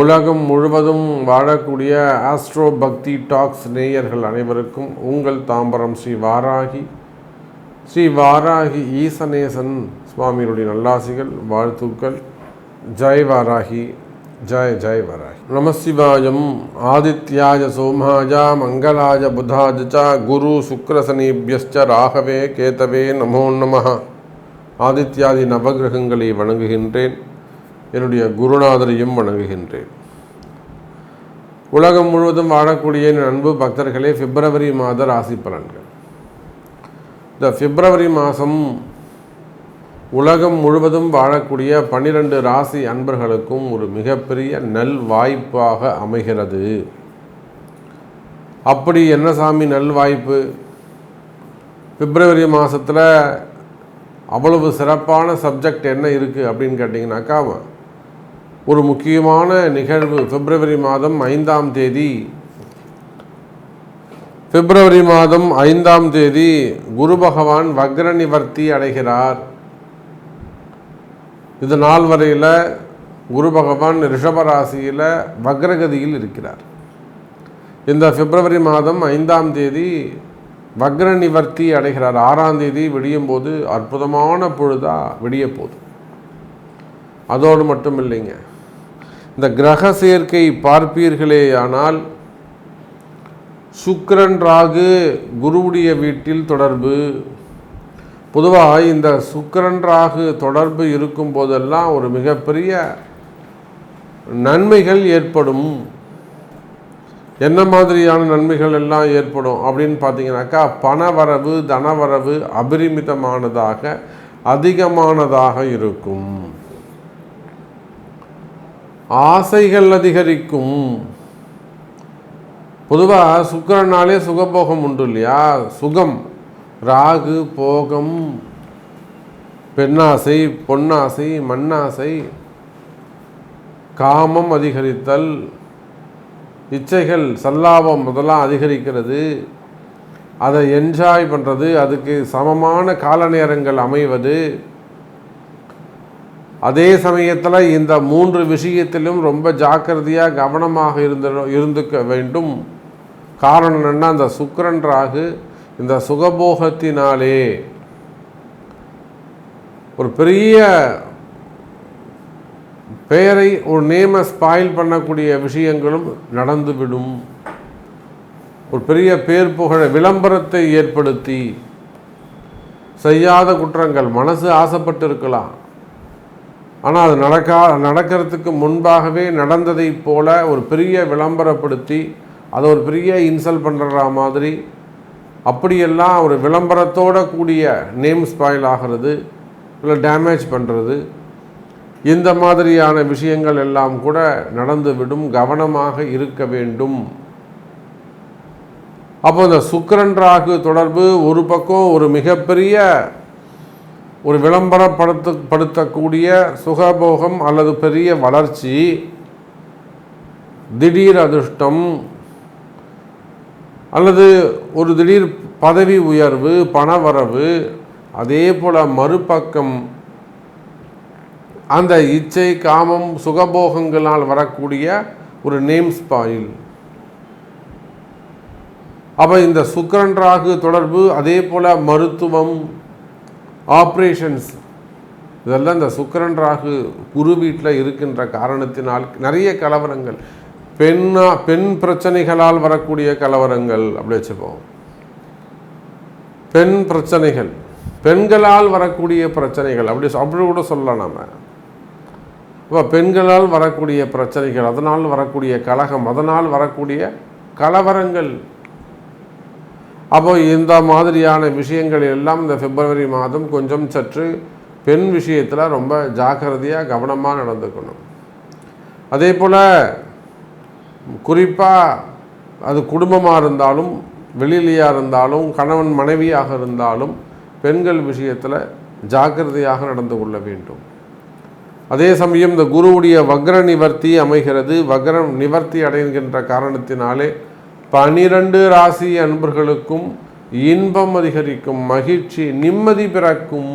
உலகம் முழுவதும் வாழக்கூடிய ஆஸ்ட்ரோ பக்தி டாக்ஸ் நேயர்கள் அனைவருக்கும் உங்கள் தாம்பரம் ஸ்ரீ வாராகி ஸ்ரீ வாராகி ஈசனேசன் சுவாமியினுடைய நல்லாசிகள் வாழ்த்துக்கள். ஜெய் வாராகி ஜெய் ஜெய் வாராகி. நமசிவாயம் ஆதித்யாய சோமாய மங்களாய புதாஜ குரு சுக்ரசனீபியஸ்ச ராகவே கேதவே நமோ நம ஆதித்யாதி நவகிரகங்களை வணங்குகின்றேன். என்னுடைய குருநாதரையும் வணங்குகின்றேன். உலகம் முழுவதும் வாழக்கூடிய என் அன்பு பக்தர்களே பிப்ரவரி மாத ராசி பலன்கள். இந்த பிப்ரவரி மாதம் உலகம் முழுவதும் வாழக்கூடிய பன்னிரண்டு ராசி அன்பர்களுக்கும் ஒரு மிகப்பெரிய நல் வாய்ப்பாக அமைகிறது. அப்படி என்ன சாமி நல் வாய்ப்பு? பிப்ரவரி மாதத்தில் அவ்வளவு சிறப்பான சப்ஜெக்ட் என்ன இருக்குது அப்படின்னு கேட்டிங்கனாக்கா ஒரு முக்கியமான நிகழ்வு பிப்ரவரி மாதம் ஐந்தாம் தேதி. பிப்ரவரி மாதம் ஐந்தாம் தேதி குரு பகவான் வக்ர நிவர்த்தி அடைகிறார். இது நாள் வரையில் குரு பகவான் ரிஷபராசியில் வக்ரகதியில் இருக்கிறார். இந்த பிப்ரவரி மாதம் ஐந்தாம் தேதி வக்ர நிவர்த்தி அடைகிறார். ஆறாம் தேதி விடியும் போது அற்புதமான பொழுதாக விடிய போதும் அதோடு மட்டும் இல்லைங்க. இந்த கிரக சேர்க்கை பார்ப்பீர்களேயானால் சுக்கரன் ராகு குருவுடைய வீட்டில் தொடர்பு. பொதுவாக இந்த சுக்கரன் ராகு தொடர்பு இருக்கும் போதெல்லாம் ஒரு மிகப்பெரிய நன்மைகள் ஏற்படும். என்ன மாதிரியான நன்மைகள் எல்லாம் ஏற்படும் அப்படின்னு பார்த்தீங்கன்னாக்கா பணவரவு தனவரவு அபரிமிதமானதாக அதிகமானதாக இருக்கும். ஆசைகள் அதிகரிக்கும். பொதுவாக சுக்கரனாலே சுகபோகம் உண்டு இல்லையா? சுகம். ராகு போகம் பெண்ணாசை பொன்னாசை மண்ணாசை காமம் அதிகரித்தல் இச்சைகள் சல்லாபம் முதலாம் அதிகரிக்கிறது. அதை என்ஜாய் பண்ணுறது அதுக்கு சமமான கால நேரங்கள் அமைவது அதே சமயத்தில் இந்த மூன்று விஷயத்திலும் ரொம்ப ஜாக்கிரதையாக கவனமாக இருந்த இருந்துக்க வேண்டும். காரணம் என்னென்னா அந்த சுக்கரன் ராகு இந்த சுகபோகத்தினாலே ஒரு பெரிய பெயரை ஒரு நேமை ஸ்பாயில் பண்ணக்கூடிய விஷயங்களும் நடந்துவிடும். ஒரு பெரிய பேர் புகழ விளம்பரத்தை ஏற்படுத்தி செய்யாத குற்றங்கள் மனசு ஆசைப்பட்டு இருக்கலாம் ஆனால் அது நடக்கா நடக்கிறதுக்கு முன்பாகவே நடந்ததைப் போல ஒரு பெரிய விளம்பரப்படுத்தி அதை ஒரு பெரிய இன்சல்ட் பண்ணுற மாதிரி அப்படியெல்லாம் ஒரு விளம்பரத்தோட கூடிய நேம் ஸ்பாயில் ஆகிறது இல்லை டேமேஜ் பண்ணுறது இந்த மாதிரியான விஷயங்கள் எல்லாம் கூட நடந்துவிடும் கவனமாக இருக்க வேண்டும். அப்போ இந்த சுக்கரன் ராகு தொடர்பு ஒரு பக்கம் ஒரு மிகப்பெரிய ஒரு விளம்பரப்படுத்த படுத்தக்கூடிய சுகபோகம் அல்லது பெரிய வளர்ச்சி திடீர் அதிர்ஷ்டம் அல்லது ஒரு திடீர் பதவி உயர்வு பணவரவு அதே போல் மறுபக்கம் அந்த இச்சை காமம் சுகபோகங்களால் வரக்கூடிய ஒரு நேம் ஸ்பாயில் அப்போ இந்த சுக்கரன் ராகு தொடர்பு அதே போல் மருத்துவம் ஆப்ரேஷன்ஸ். இதெல்லாம் இந்த சுக்கரன் ராகு குரு வீட்டில் இருக்கின்ற காரணத்தினால் நிறைய கலவரங்கள். பெண்ணா பெண் பிரச்சனைகளால் வரக்கூடிய கலவரங்கள் அப்படி வச்சுப்போம். பெண் பிரச்சனைகள் பெண்களால் வரக்கூடிய பிரச்சனைகள் அப்படி அப்படி கூட சொல்லலாம் நாம். இப்போ பெண்களால் வரக்கூடிய பிரச்சனைகள் அதனால் வரக்கூடிய கலகம் அதனால் வரக்கூடிய கலவரங்கள் அப்போ இந்த மாதிரியான விஷயங்கள் எல்லாம் இந்த பிப்ரவரி மாதம் கொஞ்சம் சற்று பெண் விஷயத்தில் ரொம்ப ஜாக்கிரதையாக கவனமாக நடந்துக்கணும். அதே போல் குறிப்பாக அது குடும்பமாக இருந்தாலும் வெளியிலையாக இருந்தாலும் கணவன் மனைவியாக இருந்தாலும் பெண்கள் விஷயத்தில் ஜாக்கிரதையாக நடந்து கொள்ள வேண்டும். அதே சமயம் இந்த குருவுடைய வக்ர நிவர்த்தி அமைகிறது. வக்ரம் நிவர்த்தி அடைகின்ற காரணத்தினாலே பனிரெண்டு ராசி அன்பர்களுக்கும் இன்பம் அதிகரிக்கும் மகிழ்ச்சி நிம்மதி பிறக்கும்.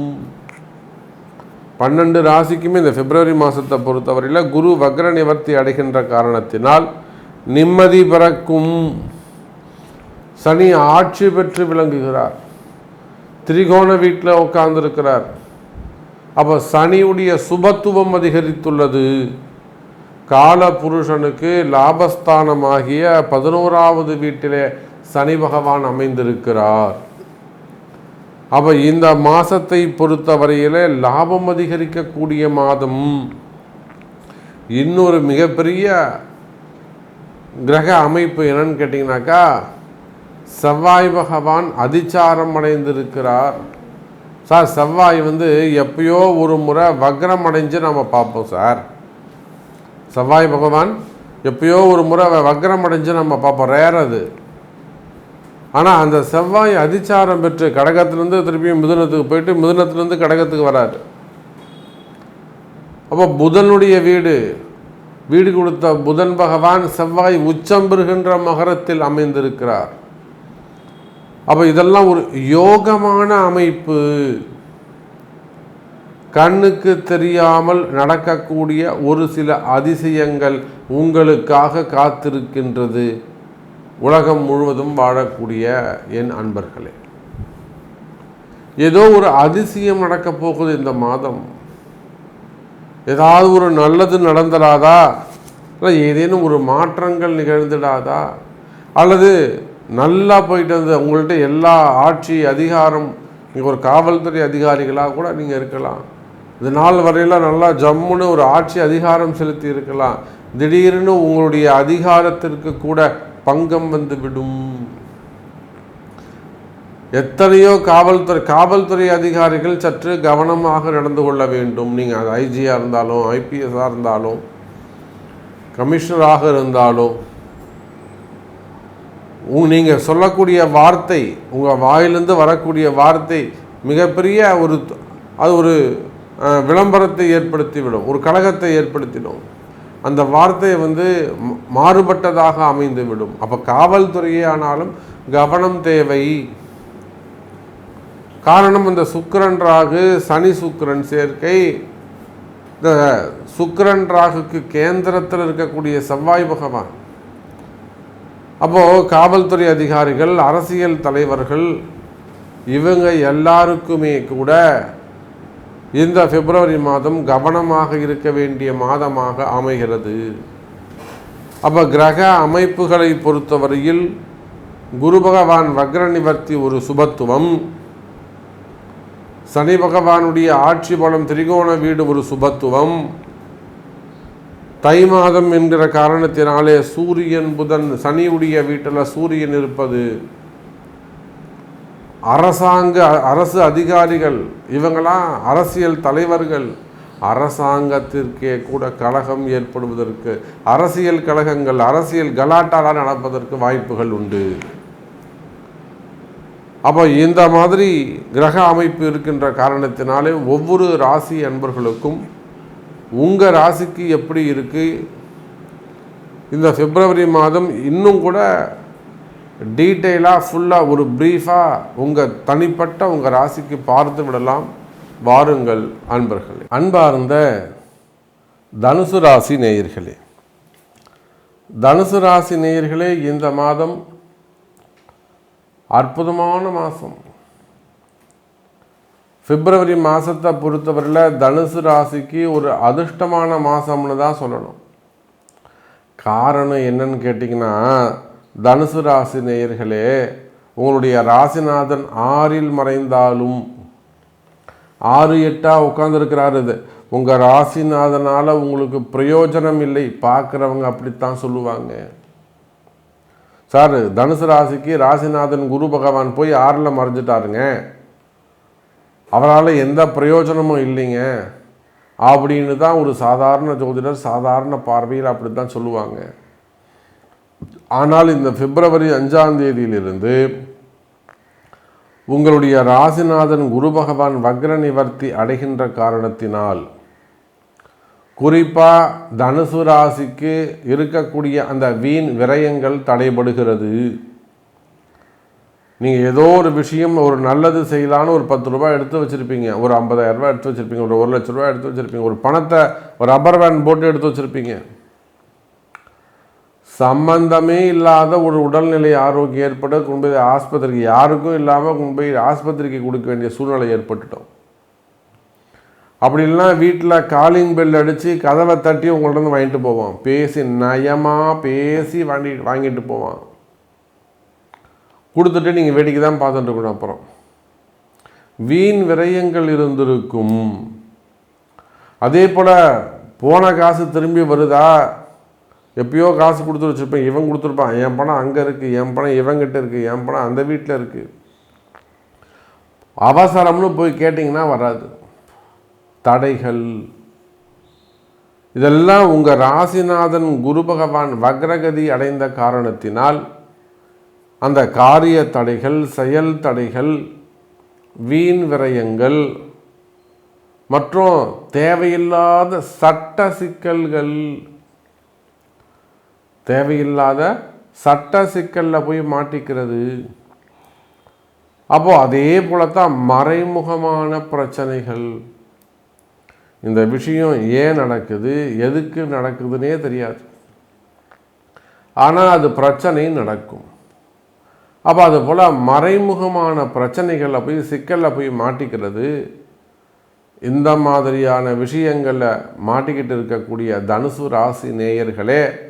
பன்னெண்டு ராசிக்குமே இந்த பிப்ரவரி மாதத்தை பொறுத்தவரையில் குரு வக்ர நிவர்த்தி அடைகின்ற காரணத்தினால் நிம்மதி பிறக்கும். சனி ஆட்சி பெற்று விளங்குகிறார். திரிகோண வீட்டில் உட்கார்ந்துருக்கிறார். அப்போ சனியுடைய சுபத்துவம் அதிகரித்துள்ளது. கால புருஷனுக்கு லாபஸ்தானமாகிய பதினோராவது வீட்டிலே சனி பகவான் அமைந்திருக்கிறார். அப்போ இந்த மாதத்தை பொறுத்தவரையிலே லாபம் அதிகரிக்கக்கூடிய மாதம். இன்னொரு மிகப்பெரிய கிரக அமைப்பு என்னன்னு கேட்டிங்கனாக்கா செவ்வாய் பகவான் அதிச்சாரம் அடைந்திருக்கிறார். சார் செவ்வாய் வந்து எப்பயோ ஒரு முறை வக்ரம் அடைஞ்சு நம்ம பார்ப்போம் சார். செவ்வாய் பகவான் எப்பயோ ஒரு முறை வக்ரம் அடைஞ்சு நம்ம பார்ப்போம். ரேர் அது. ஆனால் அந்த செவ்வாய் அதிச்சாரம் பெற்று கடகத்திலேருந்து திருப்பியும் மிதுனத்துக்கு போயிட்டு மிதுனத்துலேருந்து கடகத்துக்கு வராரு. அப்போ புதனுடைய வீடு வீடு கொடுத்த புதன் பகவான் செவ்வாய் உச்சம் பெறுகின்ற மகரத்தில் அமைந்திருக்கிறார். அப்போ இதெல்லாம் ஒரு யோகமான அமைப்பு. கண்ணுக்கு தெரியாமல் நடக்கக்கூடிய ஒரு சில அதிசயங்கள் உங்களுக்காக காத்திருக்கின்றது. உலகம் முழுவதும் வாழக்கூடிய என் அன்பர்களே ஏதோ ஒரு அதிசயம் நடக்கப் போகுது இந்த மாதம். ஏதாவது ஒரு நல்லது நடந்துடாதா இல்லை ஏதேனும் ஒரு மாற்றங்கள் நிகழ்ந்துடாதா? அல்லது நல்லா போயிட்டு வந்து உங்கள்கிட்ட எல்லா ஆட்சி அதிகாரம் நீங்கள் ஒரு காவல்துறை அதிகாரிகளாக கூட நீங்கள் இருக்கலாம். இது நாள் வரையில் நல்லா ஜம்முன்னு ஒரு ஆட்சி அதிகாரம் செலுத்தி இருக்கலாம். திடீர்னு உங்களுடைய அதிகாரத்திற்கு கூட பங்கம் வந்து விடும். எத்தனையோ காவல்துறை காவல்துறை அதிகாரிகள் சற்று கவனமாக நடந்து கொள்ள வேண்டும். நீங்கள் அது ஐஜியாக இருந்தாலும் ஐபிஎஸ்ஸாக இருந்தாலும் கமிஷனராக இருந்தாலும் நீங்கள் சொல்லக்கூடிய வார்த்தை உங்கள் வாயிலிருந்து வரக்கூடிய வார்த்தை மிகப்பெரிய ஒரு அது ஒரு விளம்பரத்தை ஏற்படுத்திவிடும் ஒரு கழகத்தை ஏற்படுத்திடும். அந்த வார்த்தையை வந்து மாறுபட்டதாக அமைந்து விடும் அப்போ காவல்துறையே ஆனாலும் கவனம் தேவை. காரணம் இந்த சுக்கரன் ராகு சனி சுக்கரன் சேர்க்கை. இந்த சுக்கரன் ராகுக்கு கேந்திரத்தில் இருக்கக்கூடிய செவ்வாய் பகவான். அப்போது காவல்துறை அதிகாரிகள் அரசியல் தலைவர்கள் இவங்க எல்லாருக்குமே கூட இந்த பிப்ரவரி மாதம் கவனமாக இருக்க வேண்டிய மாதமாக அமைகிறது. அப்போ கிரக அமைப்புகளை பொறுத்தவரையில் குரு பகவான் வக்ர நிவர்த்தி ஒரு சுபத்துவம். சனி பகவானுடைய ஆட்சி பலம் திரிகோண வீடு ஒரு சுபத்துவம். தை மாதம் என்கிற காரணத்தினாலே சூரியன் புதன் சனியுடைய வீட்டில் சூரியன் இருப்பது அரசாங்க அரசு அதிகாரிகள் இவங்களாம் அரசியல் தலைவர்கள். அரசாங்கத்திற்கே கூட கழகம் ஏற்படுவதற்கு அரசியல் கழகங்கள் அரசியல் கலாட்டாலாம் நடப்பதற்கு வாய்ப்புகள் உண்டு. அப்போ இந்த மாதிரி கிரக அமைப்பு இருக்கின்ற காரணத்தினாலே ஒவ்வொரு ராசி அன்பர்களுக்கும் உங்கள் ராசிக்கு எப்படி இருக்குது இந்த பிப்ரவரி மாதம் இன்னும் கூட டீட்டெயிலாக ஃபுல்லாக ஒரு ப்ரீஃபாக உங்கள் தனிப்பட்ட உங்கள் ராசிக்கு பார்த்து விடலாம். வாருங்கள் அன்பர்களே. அன்பார்ந்த தனுசு ராசி நேயர்களே. தனுசு ராசி நேயர்களே இந்த மாதம் அற்புதமான மாதம் பிப்ரவரி மாதத்தை பொறுத்தவரையில் தனுசு ராசிக்கு ஒரு அதிர்ஷ்டமான மாதம்னு தான் சொல்லணும். காரணம் என்னன்னு கேட்டிங்கன்னா தனுசு ராசி நேயர்களே உங்களுடைய ராசிநாதன் ஆறில் மறைந்தாலும் ஆறு எட்டாக உட்காந்துருக்கிறாரு இது. உங்கள் ராசிநாதனால் உங்களுக்கு பிரயோஜனம் இல்லை. பார்க்குறவங்க அப்படித்தான் சொல்லுவாங்க. சார் தனுசு ராசிக்கு ராசிநாதன் குரு பகவான் போய் ஆறில் மறைஞ்சிட்டாருங்க. அவரால் எந்த பிரயோஜனமும் இல்லைங்க. அப்படின்னு தான் ஒரு சாதாரண ஜோதிடர் சாதாரண பார்வையில் அப்படி தான் சொல்லுவாங்க. ஆனால் இந்த பிப்ரவரி அஞ்சாம் தேதியிலிருந்து உங்களுடைய ராசிநாதன் குரு பகவான் வக்ர நிவர்த்தி அடைகின்ற காரணத்தினால் குறிப்பாக தனுசு ராசிக்கு இருக்கக்கூடிய அந்த வீண் விரயங்கள் தடைபடுகிறது. நீங்கள் ஏதோ ஒரு விஷயம் ஒரு நல்லது செய்யலான்னு ஒரு பத்து ரூபாய் எடுத்து வச்சுருப்பீங்க ஒரு ஐம்பதாயிரரூபா எடுத்து வச்சுருப்பீங்க ஒரு ஒரு லட்ச ரூபாய் எடுத்து வச்சுருப்பீங்க ஒரு பணத்தை ஒரு ரப்பர் வேன் போட்டு எடுத்து வச்சுருப்பீங்க. சம்பந்தமே இல்லாத ஒரு உடல்நிலை ஆரோக்கியம் ஏற்பட கொண்டு போய் ஆஸ்பத்திரிக்கு யாருக்கும் இல்லாமல் கொண்டு போய் ஆஸ்பத்திரிக்கு கொடுக்க வேண்டிய சூழ்நிலை ஏற்பட்டுட்டோம். அப்படி இல்லைன்னா வீட்டில் காலிங் பெல் அடித்து கதவை தட்டி உங்கள்ட்ட வாங்கிட்டு போவான் பேசி நயமாக பேசி வாங்கி வாங்கிட்டு போவான் கொடுத்துட்டு நீங்கள் வேடிக்கை தான் பார்த்துட்டு இருக்கணும் அப்புறம். வீண் விரயங்கள் இருந்திருக்கும். அதே போல் போன காசு திரும்பி வருதா? எப்பயோ காசு கொடுத்து வச்சுருப்பேன் இவன் கொடுத்துருப்பான். என் பணம் அங்கே இருக்குது என் பணம் இவங்கிட்ட இருக்குது என் பணம் அந்த வீட்டில் இருக்குது அவசரம்னு போய் கேட்டிங்கன்னா வராது. தடைகள். இதெல்லாம் உங்கள் ராசிநாதன் குரு பகவான் வக்ரகதி அடைந்த காரணத்தினால் அந்த காரிய தடைகள் செயல் தடைகள் வீண் விரயங்கள் மற்றும் தேவையில்லாத சட்ட சிக்கல்கள் தேவையில்லாத சட்ட சிக்கலில் போய் மாட்டிக்கிறது. அப்போது அதே போலத்தான் தான் மறைமுகமான பிரச்சனைகள். இந்த விஷயம் ஏன் நடக்குது? எதுக்கு நடக்குதுன்னே தெரியாது. ஆனால் அது பிரச்சனை நடக்கும். அப்போ அது போல் மறைமுகமான பிரச்சனைகளில் போய் சிக்கலில் போய் மாட்டிக்கிறது. இந்த மாதிரியான விஷயங்களில் மாட்டிக்கிட்டு இருக்கக்கூடிய தனுசு ராசி நேயர்களே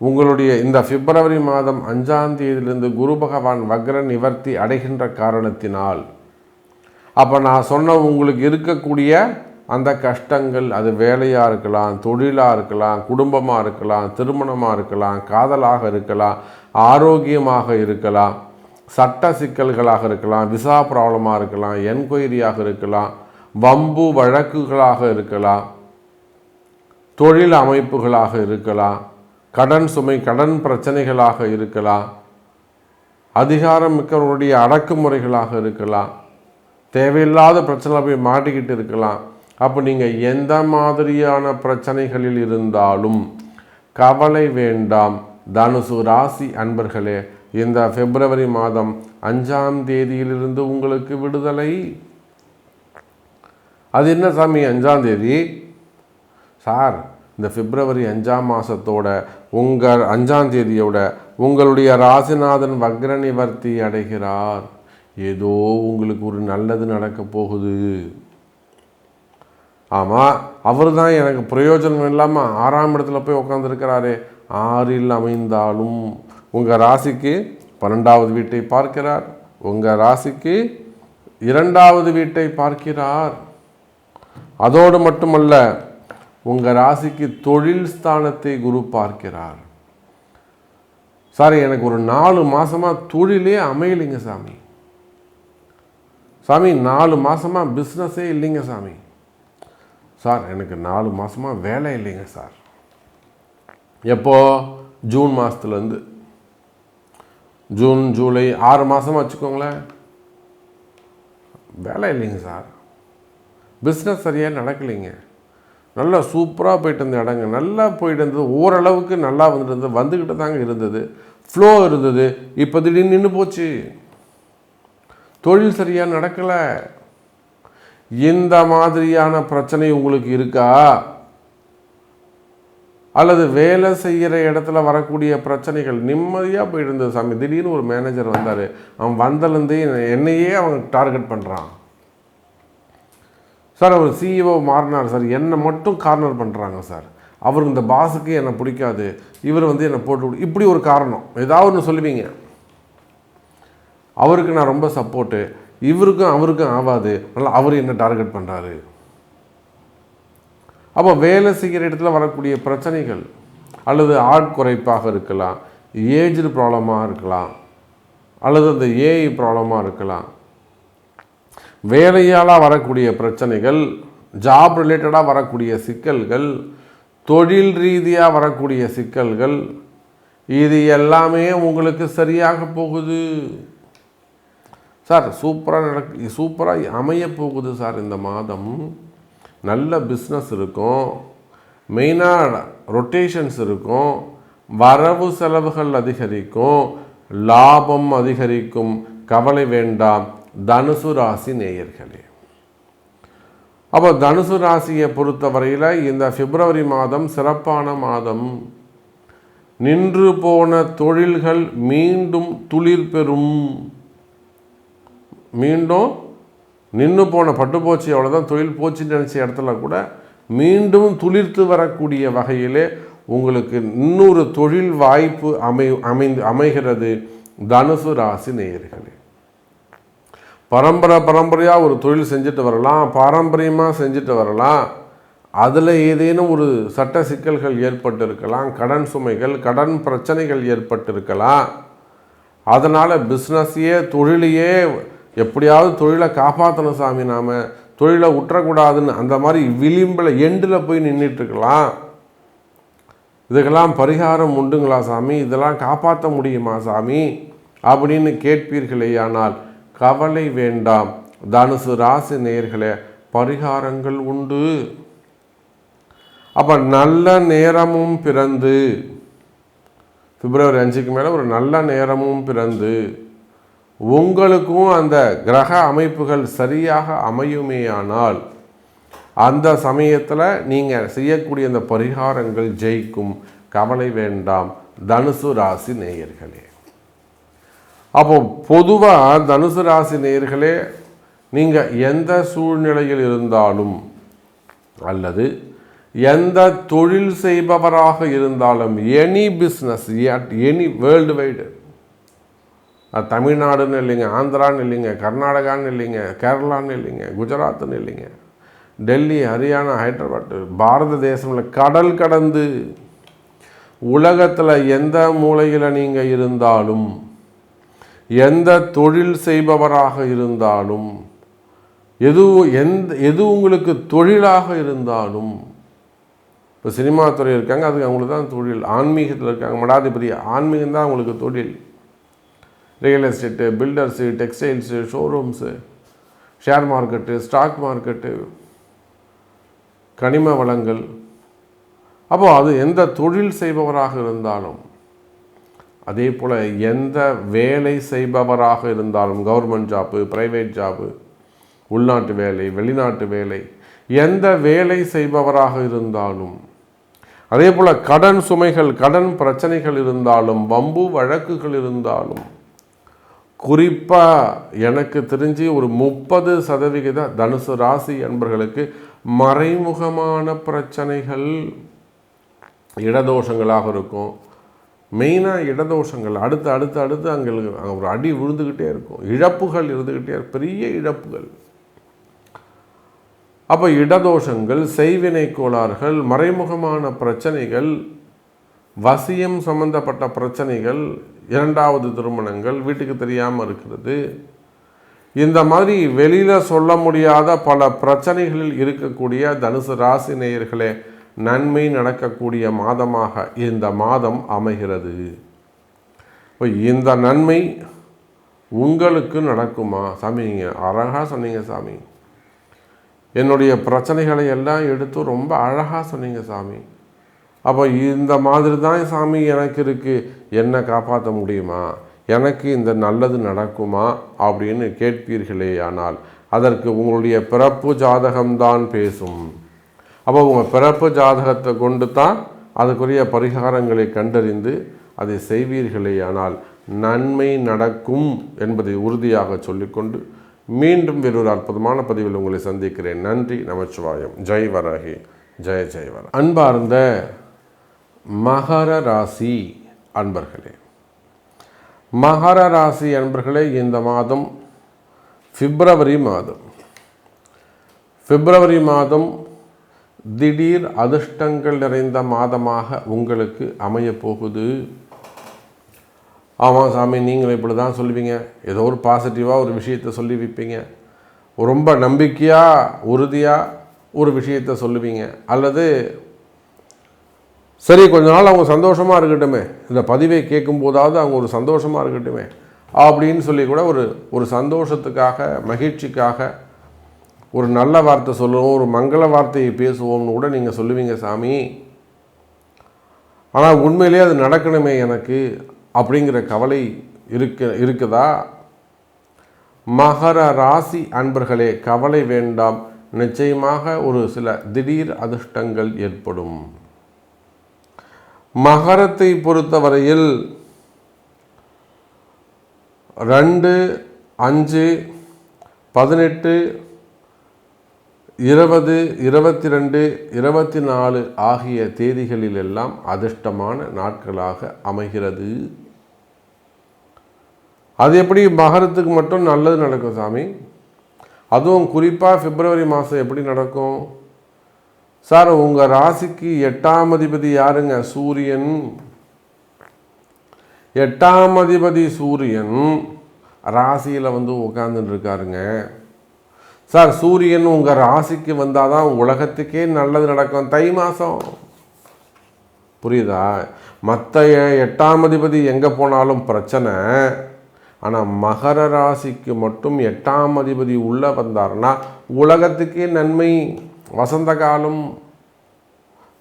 உங்களுடைய இந்த பிப்ரவரி மாதம் அஞ்சாம் தேதியிலிருந்து குரு பகவான் வக்ர நிவர்த்தி அடைகின்ற காரணத்தினால் அப்போ நான் சொன்ன உங்களுக்கு இருக்கக்கூடிய அந்த கஷ்டங்கள் அது வேலையாக இருக்கலாம் தொழிலாக இருக்கலாம் குடும்பமாக இருக்கலாம் திருமணமாக இருக்கலாம் காதலாக இருக்கலாம் ஆரோக்கியமாக இருக்கலாம் சட்ட சிக்கல்களாக இருக்கலாம் விசா ப்ராப்ளமாக இருக்கலாம் என்கொயரியாக இருக்கலாம் வம்பு வழக்குகளாக இருக்கலாம் தொழில் அமைப்புகளாக இருக்கலாம் கடன் சுமை கடன் பிரச்சனைகளாக இருக்கலாம். அதிகாரம் மிக்கவர்களுடைய அடக்குமுறைகளாக இருக்கலாம். தேவையில்லாத பிரச்சனை போய் மாட்டிக்கிட்டு இருக்கலாம். அப்போ நீங்கள் எந்த மாதிரியான பிரச்சனைகளில் இருந்தாலும் கவலை வேண்டாம். தனுசு ராசி அன்பர்களே இந்த பிப்ரவரி மாதம் அஞ்சாம் தேதியிலிருந்து உங்களுக்கு விடுதலை. அது என்ன சாமி அஞ்சாம் தேதி? சார் இந்த பிப்ரவரி அஞ்சாம் மாதத்தோட உங்கள் அஞ்சாம் தேதியோட உங்களுடைய ராசிநாதன் வக்ர நிவர்த்தி அடைகிறார். ஏதோ உங்களுக்கு ஒரு நல்லது நடக்க போகுது. ஆமாம் அவர் தான் எனக்கு பிரயோஜனம் இல்லாமல் ஆறாம் இடத்துல போய் உட்காந்துருக்கிறாரே ஆறில் அமைந்தாலும் உங்கள் ராசிக்கு பன்னெண்டாவது வீட்டை பார்க்கிறார். உங்கள் ராசிக்கு இரண்டாவது வீட்டை பார்க்கிறார். அதோடு மட்டுமல்ல உங்கள் ராசிக்கு தொழில் ஸ்தானத்தை குரு பார்க்கிறார். சார் எனக்கு ஒரு நாலு மாதமாக தொழிலே அமையலைங்க சாமி. சாமி நாலு மாதமாக பிஸ்னஸே இல்லைங்க சாமி. சார் எனக்கு நாலு மாதமாக வேலை இல்லைங்க சார். எப்போ? ஜூன் மாதத்துலேருந்து ஜூன் ஜூலை ஆறு மாதமாக வச்சுக்கோங்களேன். வேலை இல்லைங்க சார். பிஸ்னஸ் சரியாக நடக்கலைங்க. நல்லா சூப்பராக போயிட்டு இருந்த இடங்க. நல்லா போயிட்டு இருந்தது ஓரளவுக்கு நல்லா வந்துட்டு இருந்தது வந்துக்கிட்டு தாங்க இருந்தது. ஃப்ளோ இருந்தது. இப்போ திடீர்னு நின்று போச்சு. தொழில் சரியாக நடக்கலை. இந்த மாதிரியான பிரச்சனை உங்களுக்கு இருக்கா? அல்லது வேலை செய்கிற இடத்துல வரக்கூடிய பிரச்சனைகள் நிம்மதியாக போயிட்டு இருந்தது சாமி. திடீர்னு ஒரு மேனேஜர் வந்தார். அவன் வந்தலேருந்தே என்னையே அவன் டார்கெட் பண்ணுறான் சார் அவர் சிஇஓ மாறினார் சார். என்னை மட்டும் கார்னர் பண்ணுறாங்க சார். அவர் இந்த பாஸுக்கு என்னை பிடிக்காது. இவர் வந்து என்னை போட்டு இப்படி ஒரு காரணம். ஏதாவது ஒன்று சொல்லுவீங்க. அவருக்கு நான் ரொம்ப சப்போர்ட்டு இவருக்கும் அவருக்கும் ஆகாது அதனால் அவர் என்ன டார்கெட் பண்ணுறாரு அப்போ வேலை செய்கிற இடத்துல வரக்கூடிய பிரச்சனைகள் அல்லது ஆட்குறைப்பாக இருக்கலாம். ஏஜ்டு ப்ராப்ளமாக இருக்கலாம். அல்லது அந்த ஏஐ ப்ராப்ளமாக இருக்கலாம். வேலையால் வரக்கூடிய பிரச்சனைகள் ஜாப் ரிலேட்டடாக வரக்கூடிய சிக்கல்கள் தொழில் ரீதியாக வரக்கூடிய சிக்கல்கள் இது எல்லாமே உங்களுக்கு சரியாக போகுது. சார் சூப்பராக நடக்கு சூப்பராக அமைய போகுது சார் இந்த மாதம். நல்ல பிஸ்னஸ் இருக்கும். மெயினாக ரொட்டேஷன்ஸ் இருக்கும். வரவு செலவுகள் அதிகரிக்கும். லாபம் அதிகரிக்கும். கவலை வேண்டாம். தனுசு ராசி நேயர்களே. அப்போ தனுசு ராசியை பொறுத்தவரையில் இந்த பிப்ரவரி மாதம் சிறப்பான மாதம். நின்று போன தொழில்கள் மீண்டும் துளிர் பெறும். மீண்டும் நின்று போன பட்டு போச்சு அவ்வளோதான் தொழில் போச்சுன்னு நினச்ச இடத்துல கூட மீண்டும் துளிர்த்து வரக்கூடிய வகையிலே உங்களுக்கு இன்னொரு தொழில் வாய்ப்பு அமை அமைந்து அமைகிறது தனுசு ராசி நேயர்களே. பரம்பரை பரம்பரையாக ஒரு தொழில் செஞ்சுட்டு வரலாம் பாரம்பரியமாக செஞ்சுட்டு வரலாம். அதில் ஏதேனும் ஒரு சட்ட சிக்கல்கள் ஏற்பட்டு இருக்கலாம் கடன் சுமைகள் கடன் பிரச்சனைகள் ஏற்பட்டு இருக்கலாம் அதனால் பிஸ்னஸையே தொழிலையே எப்படியாவது தொழிலை காப்பாற்றணும் சாமி நாம் தொழிலை விட்டுறக்கூடாதுன்னு அந்த மாதிரி விளிம்பில் எண்டில் போய் நின்றுட்டுருக்கலாம் இதுக்கெல்லாம் பரிகாரம் உண்டுங்களா சாமி? இதெல்லாம் காப்பாற்ற முடியுமா சாமி? அப்படின்னு கேட்பீர்களேயானால் கவலை வேண்டாம். தனுசு ராசி நேர்களே பரிகாரங்கள் உண்டு. அப்போ நல்ல நேரமும் பிறந்து பிப்ரவரி அஞ்சுக்கு மேலே ஒரு நல்ல நேரமும் பிறந்து உங்களுக்கும் அந்த கிரக அமைப்புகள் சரியாக அமையுமேயானால் அந்த சமயத்தில் நீங்கள் செய்யக்கூடிய அந்த பரிகாரங்கள் ஜெயிக்கும். கவலை வேண்டாம். தனுசு ராசி நேயர்களே. அப்போ பொதுவாக தனுசு ராசி நேர்களே நீங்கள் எந்த சூழ்நிலையில் இருந்தாலும் அல்லது எந்த தொழில் செய்பவராக இருந்தாலும் any business any world wide அது தமிழ்நாடுன்னு இல்லைங்க ஆந்திரான்னு இல்லைங்க கர்நாடகான்னு இல்லைங்க கேரளான்னு இல்லைங்க குஜராத்துன்னு இல்லைங்க டெல்லி ஹரியானா ஹைதராபாத் பாரத தேசமில் கடல் கடந்து உலகத்தில் எந்த மூலையில் நீங்கள் இருந்தாலும் எந்த தொழில் செய்பவராக இருந்தாலும் எது எந்த எது உங்களுக்கு தொழிலாக இருந்தாலும் இப்போ சினிமா துறை இருக்காங்க அதுக்கு அவங்களுக்கு தான் தொழில். ஆன்மீகத்தில் இருக்காங்க மடாதிபதி ஆன்மீகம் தான் அவங்களுக்கு தொழில். Real estate builders textiles showrooms share market stock market கனிம வளங்கள். அப்போது அது எந்த தொழில் செய்பவராக இருந்தாலும் அதே போல் எந்த வேலை செய்பவராக இருந்தாலும் கவர்மெண்ட் ஜாப்பு ப்ரைவேட் ஜாப்பு உள்நாட்டு வேலை வெளிநாட்டு வேலை எந்த வேலை செய்பவராக இருந்தாலும் அதே போல் கடன் சுமைகள் கடன் பிரச்சனைகள் இருந்தாலும் வம்பு வழக்குகள் இருந்தாலும் குறிப்பாக எனக்கு தெரிஞ்சு ஒரு முப்பது சதவிகித தனுசு ராசி என்பர்களுக்கு மறைமுகமான பிரச்சனைகள் இடதோஷங்களாக இருக்கும். மெயினாக இடதோஷங்கள் அடுத்து அடுத்து அடுத்து அங்கே ஒரு அடி விழுந்துக்கிட்டே இருக்கும். இழப்புகள் இருந்துக்கிட்டே பெரிய இழப்புகள். அப்போ இடதோஷங்கள் செய்வினை கோளாறுகள் மறைமுகமான பிரச்சனைகள் வசியம் சம்பந்தப்பட்ட பிரச்சனைகள் இரண்டாவது திருமணங்கள் வீட்டுக்கு தெரியாமல் இருக்கிறது. இந்த மாதிரி வெளியில் சொல்ல முடியாத பல பிரச்சனைகளில் இருக்கக்கூடிய தனுசு ராசி நேயர்களே நன்மை நடக்கக்கூடிய மாதமாக இந்த மாதம் அமைகிறது. இப்போ இந்த நன்மை உங்களுக்கு நடக்குமா? சாமிங்க அழகாக சொன்னீங்க சாமி. என்னுடைய பிரச்சனைகளை எல்லாம் எடுத்து ரொம்ப அழகாக சொன்னீங்க சாமி. அப்போ இந்த மாதிரி தான் சாமி எனக்கு இருக்குது என்னை காப்பாற்ற முடியுமா? எனக்கு இந்த நல்லது நடக்குமா? அப்படின்னு கேட்பீர்களே ஆனால் அதற்கு உங்களுடைய பிறப்பு ஜாதகம்தான் பேசும். அப்போ உங்கள் பிறப்பு ஜாதகத்தை கொண்டு தான் அதுக்குரிய பரிகாரங்களை கண்டறிந்து அதை செய்வீர்களே ஆனால் நன்மை நடக்கும் என்பதை உறுதியாக சொல்லிக்கொண்டு மீண்டும் வேறொரு அற்புதமான பதிவில் உங்களை சந்திக்கிறேன். நன்றி நமச்சிவாயம். ஜெய் வரகி. ஜெய ஜெய் வர அன்பார்ந்த மகர ராசி அன்பர்களே மகர ராசி அன்பர்களே இந்த மாதம் பிப்ரவரி மாதம். பிப்ரவரி மாதம் திடீர் அதிர்ஷ்டங்கள் நிறைந்த மாதமாக உங்களுக்கு அமையப்போகுது. ஆமாம் சாமி நீங்களும் இப்படி தான் சொல்லுவீங்க. ஏதோ ஒரு பாசிட்டிவாக ஒரு விஷயத்தை சொல்லி வைப்பீங்க. ரொம்ப நம்பிக்கையாக உறுதியாக ஒரு விஷயத்தை சொல்லுவீங்க. அல்லது சரி கொஞ்ச நாள் அவங்க சந்தோஷமாக இருக்கட்டுமே. இந்த பதிவை கேட்கும்போதாவது அவங்க ஒரு சந்தோஷமாக இருக்கட்டுமே. அப்படின்னு சொல்லி கூட ஒரு ஒரு சந்தோஷத்துக்காக மகிழ்ச்சிக்காக ஒரு நல்ல வார்த்தை சொல்லுவோம் ஒரு மங்கள வார்த்தையை பேசுவோம்னு கூட நீங்கள் சொல்லுவீங்க சாமி. ஆனால் உண்மையிலே அது நடக்கணுமே எனக்கு அப்படிங்கிற கவலை இருக்கு இருக்குதா? மகர ராசி அன்பர்களே கவலை வேண்டாம். நிச்சயமாக ஒரு சில திடீர் அதிர்ஷ்டங்கள் ஏற்படும். மகரத்தை பொறுத்தவரையில் ரெண்டு அஞ்சு பதினெட்டு இருபது இருபத்தி ரெண்டு இருபத்தி நாலு ஆகிய தேதிகளில் எல்லாம் அதிர்ஷ்டமான நாட்களாக அமைகிறது. அது எப்படி? மகரத்துக்கு மட்டும் நல்லது நடக்கும் சாமி. அதுவும் குறிப்பாக பிப்ரவரி மாதம் எப்படி நடக்கும்? சார் உங்கள் ராசிக்கு எட்டாம் அதிபதி யாருங்க? சூரியன். எட்டாம் அதிபதி சூரியன் ராசியில் வந்து உட்காந்துட்டு இருக்காருங்க. சார் சூரியன் உங்கள் ராசிக்கு வந்தால் தான் உலகத்துக்கே நல்லது நடக்கும். தை மாதம் புரியுதா? மற்ற எட்டாம் அதிபதி எங்கே போனாலும் பிரச்சனை. ஆனால் மகர ராசிக்கு மட்டும் எட்டாம் அதிபதி உள்ளே வந்தார்னா உலகத்துக்கே நன்மை. வசந்த காலம்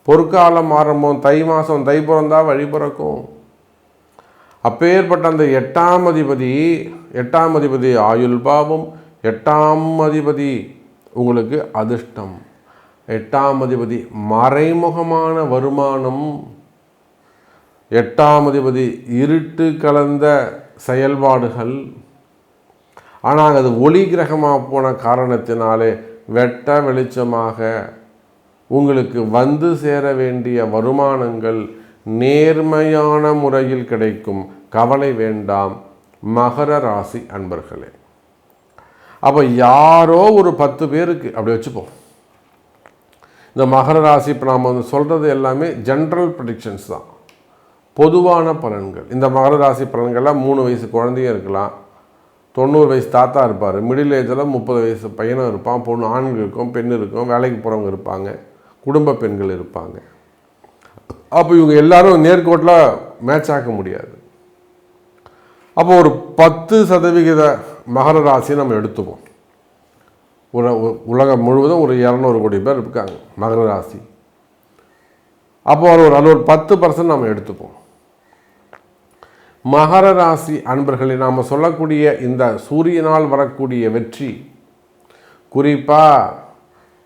பொற்காலம் ஆரம்பம் தை மாதம் தை பிறந்தால் வழி பிறக்கும். அப்பேற்பட்ட அந்த எட்டாம் அதிபதி எட்டாம் அதிபதி ஆயுள் பாவம் எட்டாம் அதிபதி உங்களுக்கு அதிர்ஷ்டம். எட்டாம் அதிபதி மறைமுகமான வருமானம். எட்டாம் அதிபதி இருட்டு கலந்த செயல்பாடுகள். ஆனால் அது ஒளி கிரகமாக போன காரணத்தினாலே வெட்ட வெளிச்சமாக உங்களுக்கு வந்து சேர வேண்டிய வருமானங்கள் நேர்மையான முறையில் கிடைக்கும். கவலை வேண்டாம். மகர ராசி அன்பர்களே. அப்போ யாரோ ஒரு பத்து பேருக்கு அப்படி வச்சுப்போம். இந்த மகர ராசி இப்போ நாம் வந்து சொல்கிறது எல்லாமே ஜென்ரல் ப்ரடிக்ஷன்ஸ் தான். பொதுவான பலன்கள். இந்த மகர ராசி பலன்கள்லாம் மூணு வயசு குழந்தையும் இருக்கலாம் தொண்ணூறு வயசு தாத்தா இருப்பார் மிடில் ஏஜில் முப்பது வயசு பையனும் இருப்பான் பொண்ணு ஆண்கள் இருக்கும் பெண் இருக்கும் வேலைக்கு போகிறவங்க இருப்பாங்க குடும்ப பெண்கள் இருப்பாங்க. அப்போ இவங்க எல்லாரும் நேர்கோட்டில் மேட்ச் ஆக்க முடியாது. அப்போ ஒரு பத்து சதவிகித மகர ராசி நம்ம எடுத்துப்போம். ஒரு உலகம் முழுவதும் ஒரு இரநூறு கோடி பேர் இருக்காங்க மகர ராசி. அப்போ ஒரு அதில் ஒரு பத்து பர்சன்ட் நம்ம எடுத்துப்போம். மகர ராசி அன்பர்களை நாம் சொல்லக்கூடிய இந்த சூரியனால் வரக்கூடிய வெற்றி குறிப்பாக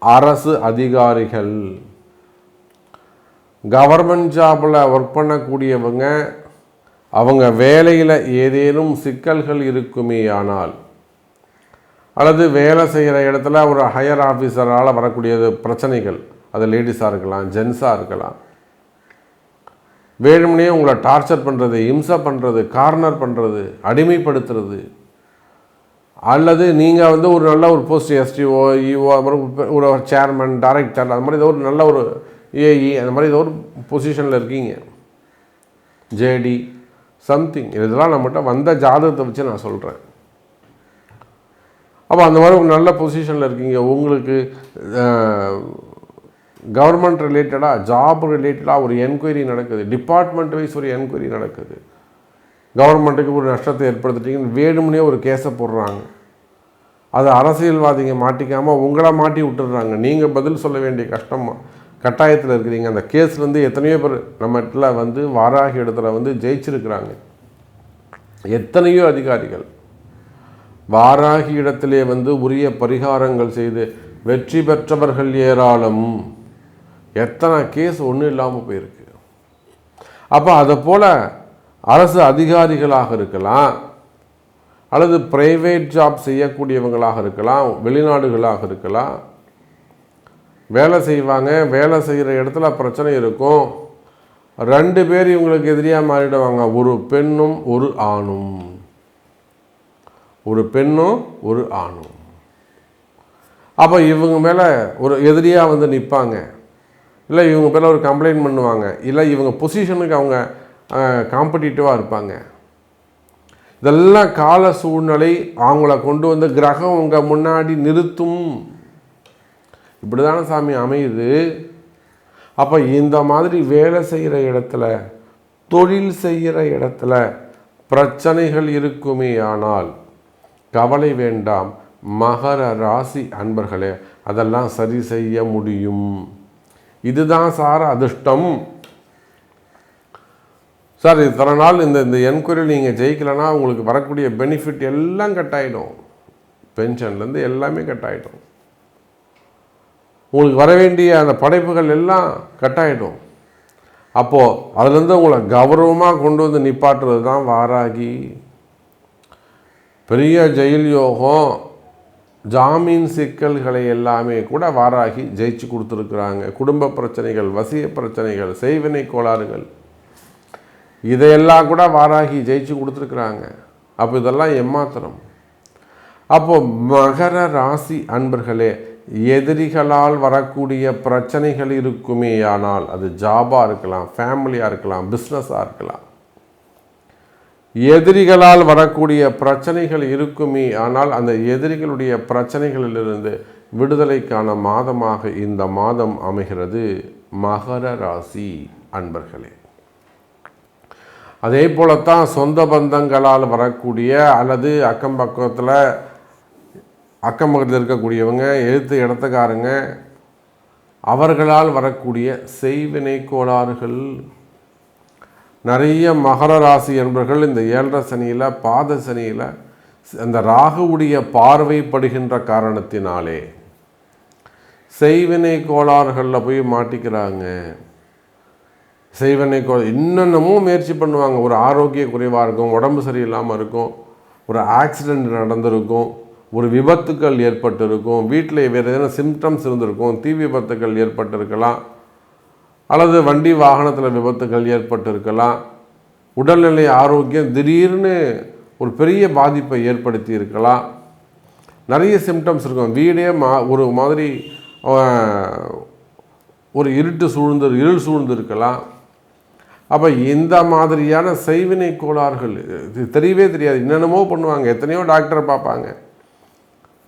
அரசு அதிகாரிகள். கவர்மெண்ட் ஜாபில் ஒர்க் பண்ணக்கூடியவங்க அவங்க வேலையில் ஏதேனும் சிக்கல்கள் இருக்குமே ஆனால் அல்லது வேலை செய்கிற இடத்துல ஒரு ஹையர் ஆஃபீஸரால் வரக்கூடியது பிரச்சனைகள். அது லேடிஸாக இருக்கலாம் ஜென்ஸாக இருக்கலாம். வேணும்னே உங்களை டார்ச்சர் பண்ணுறது இம்சை பண்ணுறது கார்னர் பண்ணுறது அடிமைப்படுத்துறது. அல்லது நீங்கள் வந்து ஒரு நல்ல ஒரு போஸ்ட் எஸ்டிஓ இஓ ஒரு சேர்மன் டைரக்டர் அது மாதிரி ஏதோ ஒரு நல்ல ஒரு ஏஇ அந்த மாதிரி ஏதோ ஒரு பொசிஷனில் இருக்கீங்க. ஜேடி சம்திங் இதெல்லாம் நம்மகிட்ட வந்த ஜாதகத்தை வச்சு நான் சொல்கிறேன் அப்போ அந்த மாதிரி ஒரு நல்ல பொசிஷனில் இருக்கீங்க. உங்களுக்கு கவர்மெண்ட் ரிலேட்டடாக ஜாப் ரிலேட்டடாக ஒரு என்கொயரி நடக்குது. டிபார்ட்மெண்ட் வைஸ் ஒரு என்கொயரி நடக்குது. கவர்மெண்ட்டுக்கு ஒரு நஷ்டத்தை ஏற்படுத்திட்டீங்கன்னு வேணும்னே ஒரு கேஸை போடுறாங்க. அது அரசியல்வாதிங்க மாட்டிக்காமல் உங்களை மாட்டி விட்டுடுறாங்க. நீங்கள் பதில் சொல்ல வேண்டிய கஷ்டமாக கட்டாயத்தில் இருக்கிறீங்க. அந்த கேஸ்லேருந்து எத்தனையோ பேர் நம்ம இடத்துல வந்து வாராகி இடத்துல வந்து ஜெயிச்சிருக்கிறாங்க. எத்தனையோ அதிகாரிகள் வாராகி இடத்திலே வந்து உரிய பரிகாரங்கள் செய்து வெற்றி பெற்றவர்கள் ஏராளம். எத்தனை கேஸ் ஒன்றும் இல்லாமல் போயிருக்கு. அப்போ அதை போல் அரசு அதிகாரிகளாக இருக்கலாம் அல்லது ப்ரைவேட் ஜாப் செய்யக்கூடியவங்களாக இருக்கலாம் வெளிநாடுகளாக இருக்கலாம் வேலை செய்வாங்க வேலை செய்கிற இடத்துல பிரச்சனை இருக்கும். ரெண்டு பேர் இவங்களுக்கு எதிரியாக மாறிடுவாங்க. ஒரு பெண்ணும் ஒரு ஆணும். ஒரு பெண்ணும் ஒரு ஆணும். அப்போ இவங்க மேலே ஒரு எதிரியாக வந்து நிற்பாங்க இல்லை இவங்க மேலே ஒரு கம்ப்ளைண்ட் பண்ணுவாங்க. இல்லை இவங்க பொசிஷனுக்கு அவங்க காம்படிட்டிவாக இருப்பாங்க. இதெல்லாம் கால சூழ்நிலை. அவங்கள கொண்டு வந்து கிரகம் உங்கள் முன்னாடி நிறுத்தும். இப்படி தானே சாமி அமையுது? அப்போ இந்த மாதிரி வேலை செய்கிற இடத்துல தொழில் செய்கிற இடத்துல பிரச்சனைகள் இருக்குமே ஆனால் கவலை வேண்டாம். மகர ராசி அன்பர்களே அதெல்லாம் சரி செய்ய முடியும். இதுதான் சார் அதிர்ஷ்டம். சார் இத்தனை நாள் இந்த இந்த என்கொயரி நீங்கள் ஜெயிக்கலைன்னா உங்களுக்கு வரக்கூடிய பெனிஃபிட் எல்லாம் கட் ஆகிடும் பென்ஷன்லேருந்து எல்லாமே கட் ஆகிடும் உங்களுக்கு வர வேண்டிய அந்த படைப்புகள் எல்லாம் கட்டாயிடும். அப்போது அதுலேருந்து உங்களை கௌரவமாக கொண்டு வந்து நிப்பாட்டுறது தான் வாராகி. பெரிய ஜெயில் யோகம் ஜாமீன் சிக்கல்களை எல்லாமே கூட வாராகி ஜெயிச்சு கொடுத்துருக்குறாங்க. குடும்ப பிரச்சனைகள் வசிய பிரச்சனைகள் செய்வினை கோளாறுகள். இதையெல்லாம் கூட வாராகி ஜெயிச்சு கொடுத்துருக்குறாங்க. அப்போ இதெல்லாம் எம்மாத்திரம் அப்போது மகர ராசி அன்பர்களே எதிரிகளால் வரக்கூடிய பிரச்சனைகள் இருக்குமே ஆனால் அது ஜாபாக இருக்கலாம் ஃபேமிலியாக இருக்கலாம் பிஸ்னஸாக இருக்கலாம். எதிரிகளால் வரக்கூடிய பிரச்சனைகள் இருக்குமே ஆனால் அந்த எதிரிகளுடைய பிரச்சனைகளிலிருந்து விடுதலைக்கான மாதமாக இந்த மாதம் அமைகிறது மகர ராசி அன்பர்களே. அதே போலத்தான் சொந்த பந்தங்களால் வரக்கூடிய அல்லது அக்கம் பக்கத்தில் அக்கம் பக்கத்தில் இருக்கக்கூடியவங்க எழுத்து இடத்துக்காரங்க அவர்களால் வரக்கூடிய செய்வினை கோளாறுகள். நிறைய மகர ராசி என்பர்கள் இந்த ஏழரை சனியில் பாத சனியில் அந்த ராகுவுடைய பார்வைப்படுகின்ற காரணத்தினாலே செய்வினை கோளாறுகளில் போய் மாட்டிக்கிறாங்க. செய்வினை கோ இன்னமும் முயற்சி பண்ணுவாங்க. ஒரு ஆரோக்கிய குறைவாக இருக்கும் உடம்பு சரியில்லாமல் இருக்கும் ஒரு ஆக்சிடெண்ட் நடந்திருக்கும். ஒரு விபத்துக்கள் ஏற்பட்டிருக்கும் வீட்டில் வேறு எதனா சிம்டம்ஸ் இருந்திருக்கும் தீ விபத்துக்கள் ஏற்பட்டிருக்கலாம் அல்லது வண்டி வாகனத்தில் விபத்துகள் ஏற்பட்டிருக்கலாம் உடல்நிலை ஆரோக்கியம் திடீர்னு ஒரு பெரிய பாதிப்பை ஏற்படுத்தி இருக்கலாம் நிறைய சிம்டம்ஸ் இருக்கும். வீடே மா ஒரு மாதிரி ஒரு இருட்டு சூழ்ந்து இருள் சூழ்ந்து இருக்கலாம் அப்போ இந்த மாதிரியான செய்வினை கோளாறுகள் இது தெரியவே தெரியாது. என்னென்னமோ பண்ணுவாங்க. எத்தனையோ டாக்டரை பார்ப்பாங்க.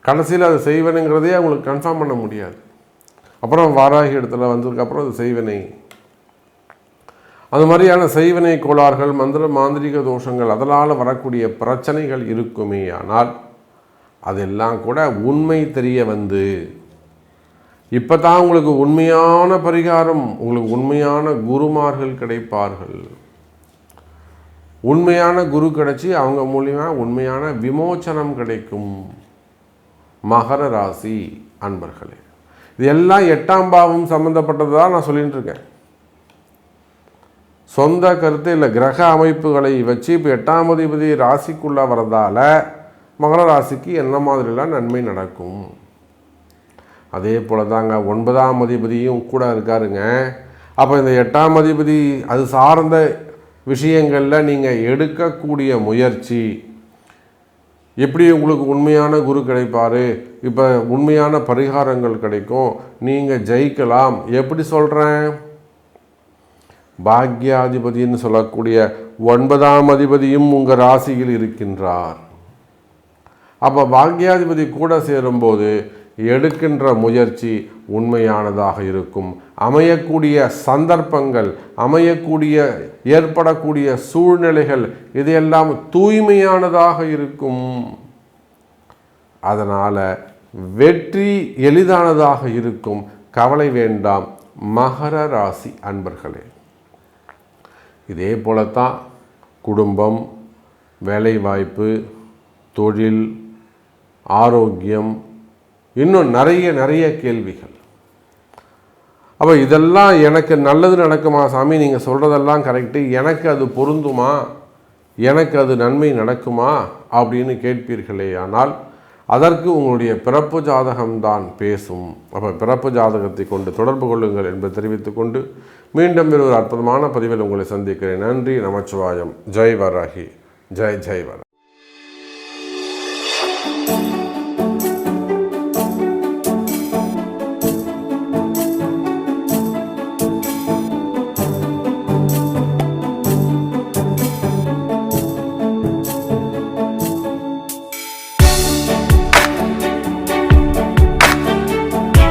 கடைசியில் அது செய்வனுங்கிறதே அவங்களுக்கு கன்ஃபார்ம் பண்ண முடியாது. அப்புறம் வாராகி இடத்துல வந்ததுக்கப்புறம் அது செய்வினை. அது மாதிரியான செய்வினை கோளாறுகள் மந்திர மாந்திரிக தோஷங்கள் அதனால் வரக்கூடிய பிரச்சனைகள் இருக்குமே ஆனால் அதெல்லாம் கூட உண்மை தெரிய வந்து இப்போ தான் உங்களுக்கு உண்மையான பரிகாரம் உங்களுக்கு உண்மையான குருமார்கள் கிடைப்பார்கள். உண்மையான குரு கிடைச்சி அவங்க மூலியமாக உண்மையான விமோச்சனம் கிடைக்கும். மகர ராசி அன்பர்களே இது எல்லாம் எட்டாம் பாவம் சம்மந்தப்பட்டது தான் நான் சொல்லிகிட்டு இருக்கேன் சொந்த கருத்து இல்லை கிரக அமைப்புகளை வச்சு இப்போ எட்டாம் அதிபதி ராசிக்குள்ளே வரதால் மகர ராசிக்கு என்ன மாதிரிலாம் நன்மை நடக்கும்? அதே போல் தாங்க ஒன்பதாம் அதிபதியும் கூட இருக்காருங்க. அப்போ இந்த எட்டாம் அதிபதி அது சார்ந்த விஷயங்களில் நீங்கள் எடுக்கக்கூடிய முயற்சி எப்படி உங்களுக்கு உண்மையான குரு கிடைப்பார்? இப்போ உண்மையான பரிகாரங்கள் கிடைக்கும். நீங்கள் ஜெயிக்கலாம். எப்படி சொல்கிறேன் பாக்யாதிபதினு சொல்லக்கூடிய ஒன்பதாம் அதிபதியும் உங்கள் ராசியில் இருக்கின்றார். அப்போ பாக்யாதிபதி கூட சேரும்போது எடுக்கின்ற முயற்சி உண்மையானதாக இருக்கும். அமையக்கூடிய சந்தர்ப்பங்கள் அமையக்கூடிய ஏற்படக்கூடிய சூழ்நிலைகள் இதையெல்லாம் தூய்மையானதாக இருக்கும். அதனால் வெற்றி எளிதானதாக இருக்கும். கவலை வேண்டாம். மகர ராசி அன்பர்களே இதே போலத்தான் குடும்பம் வேலைவாய்ப்பு தொழில் ஆரோக்கியம் இன்னும் நிறைய நிறைய கேள்விகள். அப்போ இதெல்லாம் எனக்கு நல்லது நடக்குமா சாமி? நீங்கள் சொல்கிறதெல்லாம் கரெக்டு எனக்கு அது பொருந்துமா? எனக்கு அது நன்மை நடக்குமா? அப்படின்னு கேட்பீர்களே ஆனால் அதற்கு உங்களுடைய பிறப்பு ஜாதகம்தான் பேசும். அப்போ பிறப்பு ஜாதகத்தை கொண்டு தொடர்பு கொள்ளுங்கள் என்பதை தெரிவித்துக்கொண்டு மீண்டும் ஒரு அற்புதமான பதிவில் உங்களை சந்திக்கிறேன். நன்றி நமச்சிவாயம். ஜெய் வராகி. ஜெய் ஜெய் வராகி.